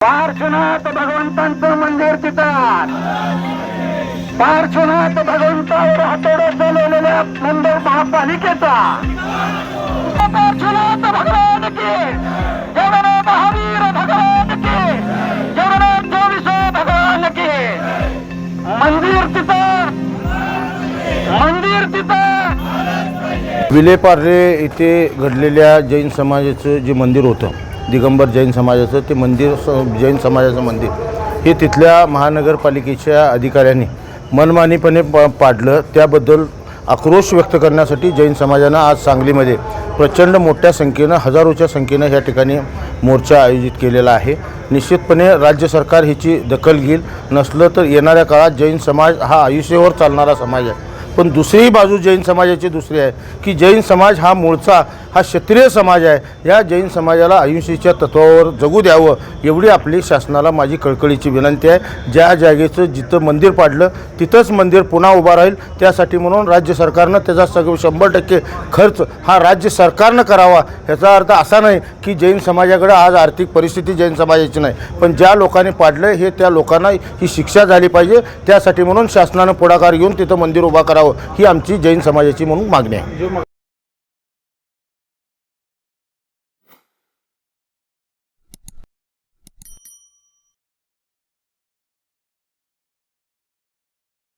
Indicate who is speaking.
Speaker 1: पार्श्वनाथ भगवंतांचं मंदिर तिथं. पार्श्वनाथ भगवंतावर हातोडं चालवलेल्या मुंबई महापालिकेचा. पार्श्वनाथ भगवान के जगन महावीर भगवान के जगन चोवीस भगवान के. मंदिर तिथं. मंदिर तिथं.
Speaker 2: विलेपार्ले इथे घडलेल्या जैन समाजाचं जे मंदिर होतं दिगंबर जैन समाजाचं ते मंदिर स- जैन समाजाचं मंदिर. हे तिथल्या महानगरपालिकेच्या अधिकाऱ्यांनी मनमानीपणे प पाडलं. त्याबद्दल आक्रोश व्यक्त करण्यासाठी जैन समाजानं आज सांगलीमध्ये प्रचंड मोठ्या संख्येनं हजारोच्या संख्येनं ह्या ठिकाणी मोर्चा आयोजित केलेला आहे. निश्चितपणे राज्य सरकार ह्याची दखल घेईल. नसलं तर येणाऱ्या काळात जैन समाज हा आयुष्यावर चालणारा समाज आहे. पण दुसरी बाजू जैन समाजाची दुसरी आहे की जैन समाज हा मूळचा हा क्षत्रिय समाज आहे. या जैन समाजाला अहिंसेच्या तत्वावर जगू द्यावं एवढी आपली शासनाला माझी कळकळीची विनंती आहे. ज्या जागेचं जिथं मंदिर पाडलं तिथंच मंदिर पुन्हा उभा राहील. त्यासाठी म्हणून राज्य सरकारनं त्याचा सगळं शंभर टक्के खर्च हा राज्य सरकारनं करावा. ह्याचा अर्थ असा नाही की जैन समाजाकडे आज आर्थिक परिस्थिती जैन समाजाची नाही. पण ज्या लोकांनी पाडलं हे त्या लोकांना ही शिक्षा झाली पाहिजे. त्यासाठी म्हणून शासनानं पुढाकार घेऊन तिथं मंदिर उभा करावं. करावं ही आमची जैन समाजाची म्हणून मागणी आहे.